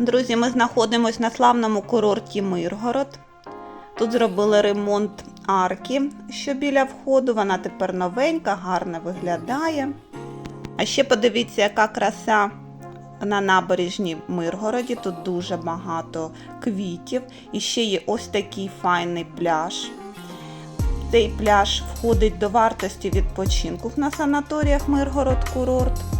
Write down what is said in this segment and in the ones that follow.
Друзі, ми знаходимося на славному курорті Миргород. Тут зробили ремонт арки, що біля входу. Вона тепер новенька, гарно виглядає. А ще подивіться, яка краса на набережні Миргороді. Тут дуже багато квітів. І ще є ось такий файний пляж. Цей пляж входить до вартості відпочинку на санаторіях Миргород курорт.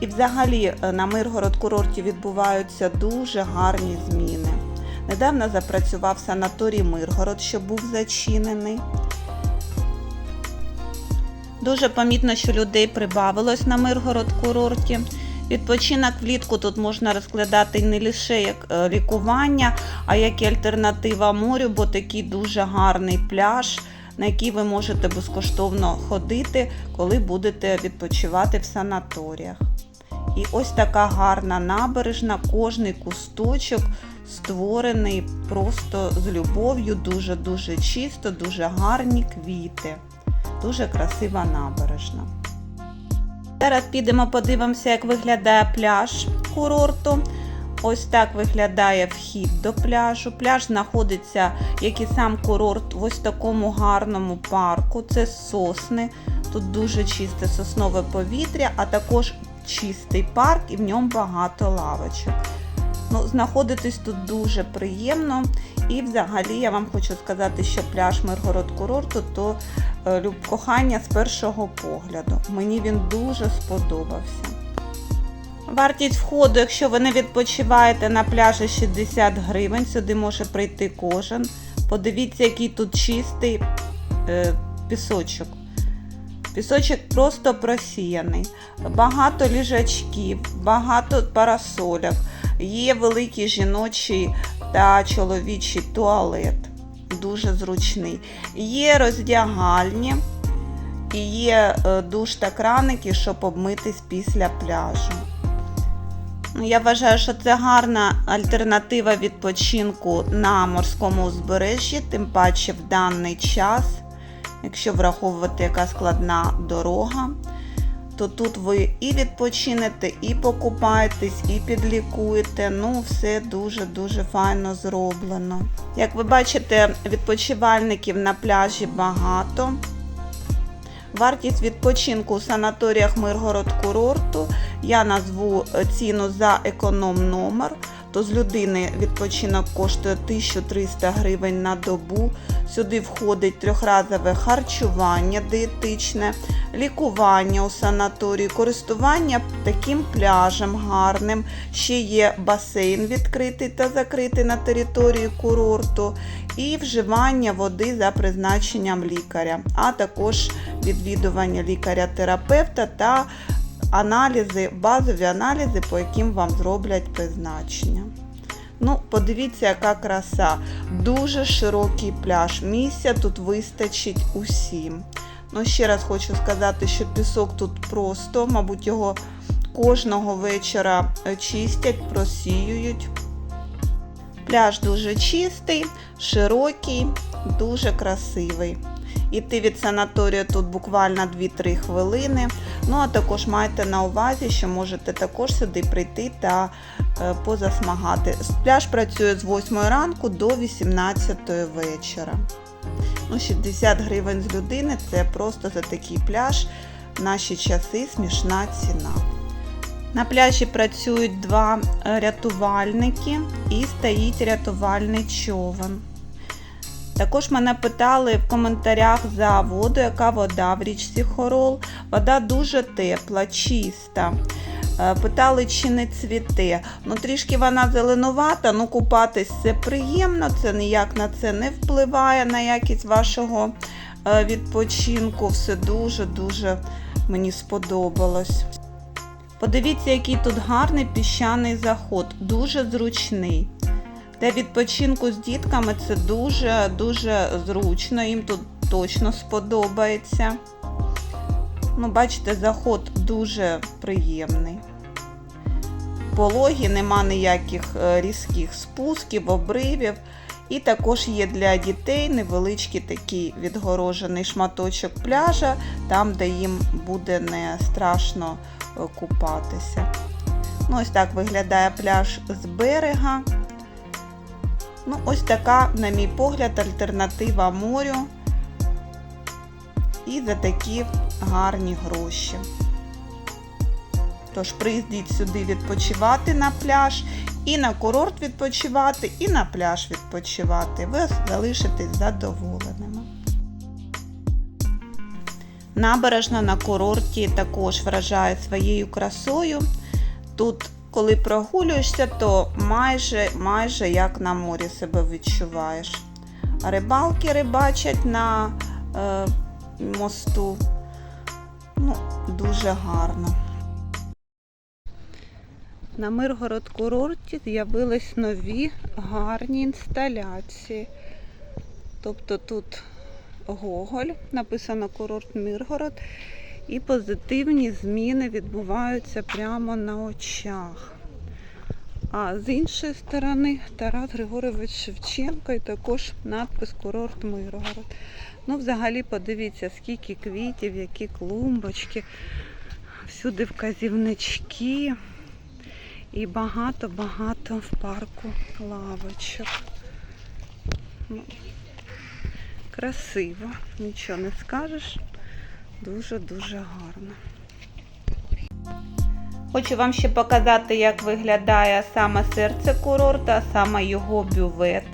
І взагалі е, на Миргород курорті відбуваються дуже гарні зміни. Недавно запрацював санаторій Миргород, що був зачинений. Дуже помітно, що людей прибавилось на Миргород курорті. Відпочинок влітку тут можна розглядати не лише як е, лікування, а як і альтернатива морю, бо такий дуже гарний пляж, на який ви можете безкоштовно ходити, коли будете відпочивати в санаторіях. І ось така гарна набережна, кожний кусточок створений просто з любов'ю, дуже-дуже чисто, дуже гарні квіти. Дуже красива набережна. Зараз підемо подивимося, як виглядає пляж курорту. Ось так виглядає вхід до пляжу. Пляж знаходиться, як і сам курорт, в ось такому гарному парку. Це сосни. Тут дуже чисте соснове повітря, а також чистий парк і в ньому багато лавочок. Ну, Знаходитись тут дуже приємно. І взагалі я вам хочу сказати, що пляж Миргород курорту то е, люб кохання з першого погляду. Мені він дуже сподобався. Вартість входу, якщо ви не відпочиваєте на пляжі 60 гривень, сюди може прийти кожен. Подивіться, який тут чистий е, пісочок. Пісочок просто просіяний. Багато ліжачків, багато парасольок. Є великий жіночий та чоловічий туалет. Дуже зручний. Є роздягальні і є е, душ та краники, щоб обмитись після пляжу. Ну, Я вважаю, що це гарна альтернатива відпочинку на морському узбережжі, тим паче в даний час, якщо враховувати, яка складна дорога, то тут ви і відпочинете, і покупаєтесь, і підлікуєте. Ну, все дуже-дуже файно зроблено. Як ви бачите, відпочивальників на пляжі багато. Вартість відпочинку у санаторіях Миргород курорту я назву ціну за економ номер. То з людини відпочинок коштує 1300 гривень на добу. Сюди входить трьохразове харчування диетичне, лікування у санаторії, користування таким пляжем гарним. Ще є басейн відкритий та закритий на території курорту, і вживання води за призначенням лікаря, а також відвідування лікаря-терапевта та аналізи, базові аналізи, по яким вам зроблять призначення. Ну, подивіться, яка краса. Дуже широкий пляж. Місця тут вистачить усім. Ну, ще раз хочу сказати, що пісок тут просто, мабуть, його кожного вечора чистять, просіюють. Пляж дуже чистий, широкий, дуже красивий. Іти від санаторію тут буквально 2-3 хвилини. Ну, а також майте на увазі, що можете також сюди прийти та е, позасмагати. Пляж працює з 8 ранку до 18 вечора. Ну, 60 гривень з людини це просто за такий пляж. В наші часи смішна ціна. На пляжі працюють два рятувальники і стоїть рятувальний човен. Також мене питали в коментарях за воду, яка вода в річці Хорол. Вода дуже тепла, чиста. Е, Питали, чи не цвіте. Ну, трішки вона зеленувата, ну купатись це приємно, це ніяк на це не впливає на якість вашого е, відпочинку. Все дуже-дуже мені сподобалось. Подивіться, який тут гарний піщаний заход, дуже зручний. Для відпочинку з дітками це дуже-дуже зручно, їм тут точно сподобається. Ну, бачите, заход дуже приємний. Пологі, нема ніяких е, різких спусків, обривів. І також є для дітей невеличкий такий відгорожений шматочок пляжа, там, де їм буде не страшно е, купатися. Ну, ось так виглядає пляж з берега. Ну, ось така, на мій погляд, альтернатива морю. І за такі гарні гроші. Тож приїздіть сюди відпочивати на пляж, і на курорт відпочивати, і на пляж відпочивати. Ви залишитесь задоволеними. Набережна на курорті також вражає своєю красою. Тут, коли прогулюєшся, то майже, майже як на морі себе відчуваєш. Рибалки рибачать на е, мосту. Ну, дуже гарно. На Миргород курорті з'явились нові гарні інсталяції. Тобто тут Гоголь, написано курорт Миргород, і позитивні зміни відбуваються прямо на очах. А з іншої сторони Тарас Григорович Шевченко і також надпис Курорт Миргород. Ну, взагалі, подивіться, скільки квітів, які клумбочки, всюди вказівнички. І багато-багато в парку лавочок. Ну, красиво, нічого не скажеш. Дуже-дуже гарно. Хочу вам ще показати, як виглядає саме серце курорта, саме його бювет.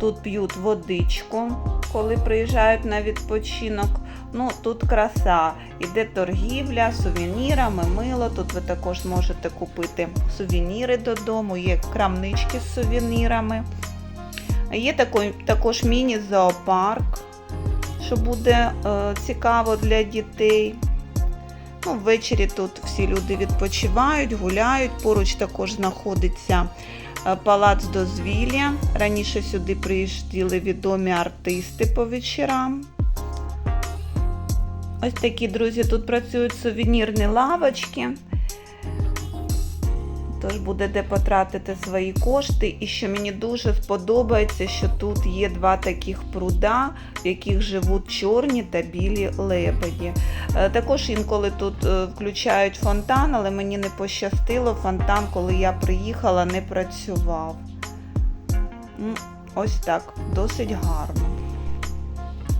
Тут п'ють водичку, коли приїжджають на відпочинок. Ну, тут краса. Іде торгівля сувенірами, мило. Тут ви також можете купити сувеніри додому, є крамнички з сувенірами. Є також міні-зоопарк, що буде е, цікаво для дітей. Ну, ввечері тут всі люди відпочивають, гуляють. Поруч також знаходиться е, палац дозвілля. Раніше сюди приїжджали відомі артисти по вечорам. Ось такі, друзі, тут працюють сувенірні лавочки. Тож буде де потратити свої кошти. І що мені дуже сподобається, що тут є два таких пруда, в яких живуть чорні та білі лебеді. Е, Також інколи тут е, включають фонтан, але мені не пощастило. Фонтан, коли я приїхала, не працював. Ось так, досить гарно.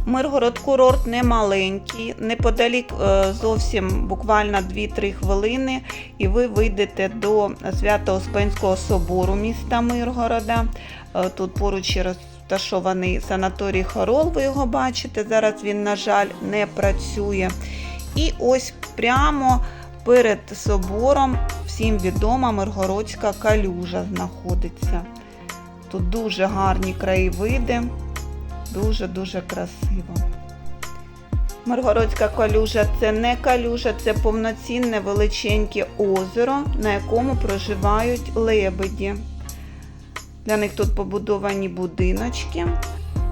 Миргород курорт не маленький, неподалік е, зовсім буквально 2-3 хвилини, і ви вийдете до Свято-Успенського собору міста Миргорода. Е, Тут поруч розташований санаторій Хорол, ви його бачите. Зараз він, на жаль, не працює. І ось прямо перед собором всім відома Миргородська калюжа знаходиться. Тут дуже гарні краєвиди. Дуже-дуже красиво. Миргородська калюжа це не калюжа, це повноцінне величеньке озеро, на якому проживають лебеді. Для них тут побудовані будиночки.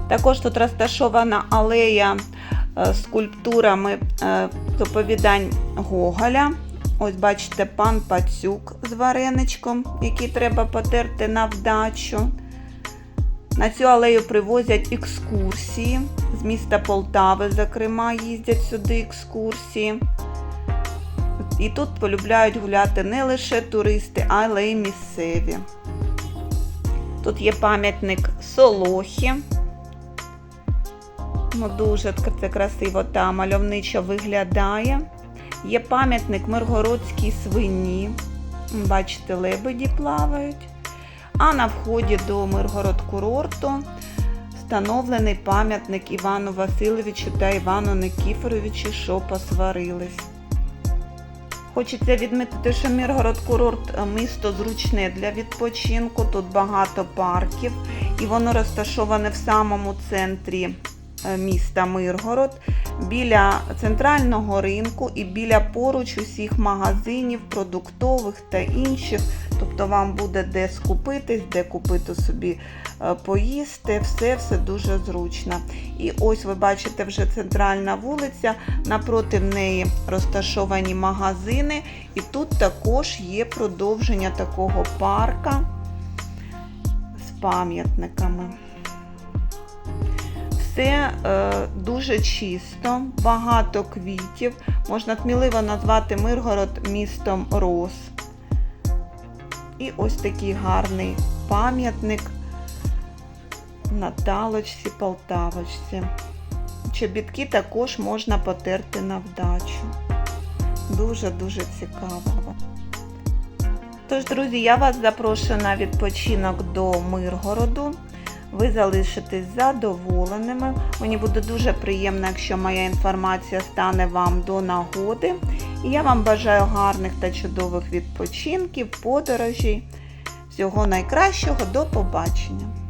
Також тут розташована алея е, з скульптурами е, оповідань Гоголя. Ось бачите, пан Пацюк з вареничком, який треба потерти на вдачу. На цю алею привозять екскурсії. З міста Полтави, зокрема, їздять сюди екскурсії. І тут полюбляють гуляти не лише туристи, але й місцеві. Тут є пам'ятник Солохі. Ну, дуже це красиво та мальовничо виглядає. Є пам'ятник Миргородській свині. Бачите, лебеді плавають. А на вході до Миргород курорту встановлений пам'ятник Івану Васильовичу та Івану Никіфоровичу, що посварились. Хочеться відмітити, що Миргород курорт місто зручне для відпочинку. Тут багато парків, і воно розташоване в самому центрі е, міста Миргород, біля центрального ринку і біля поруч усіх магазинів, продуктових та інших. Тобто вам буде де скупитись, де купити собі е, поїсти, все все дуже зручно. І ось ви бачите вже центральна вулиця, напроти неї розташовані магазини, і тут також є продовження такого парка з пам'ятниками. Все е, дуже чисто, багато квітів. Можна сміливо назвати Миргород містом роз. І ось такий гарний пам'ятник Наталочці Полтавочці. Чобітки також можна потерти на вдачу. Дуже-дуже цікаво. Тож, друзі, я вас запрошую на відпочинок до Миргороду. Ви залишитесь задоволеними. Мені буде дуже приємно, якщо моя інформація стане вам до нагоди. І я вам бажаю гарних та чудових відпочинків, подорожей. Всього найкращого, до побачення!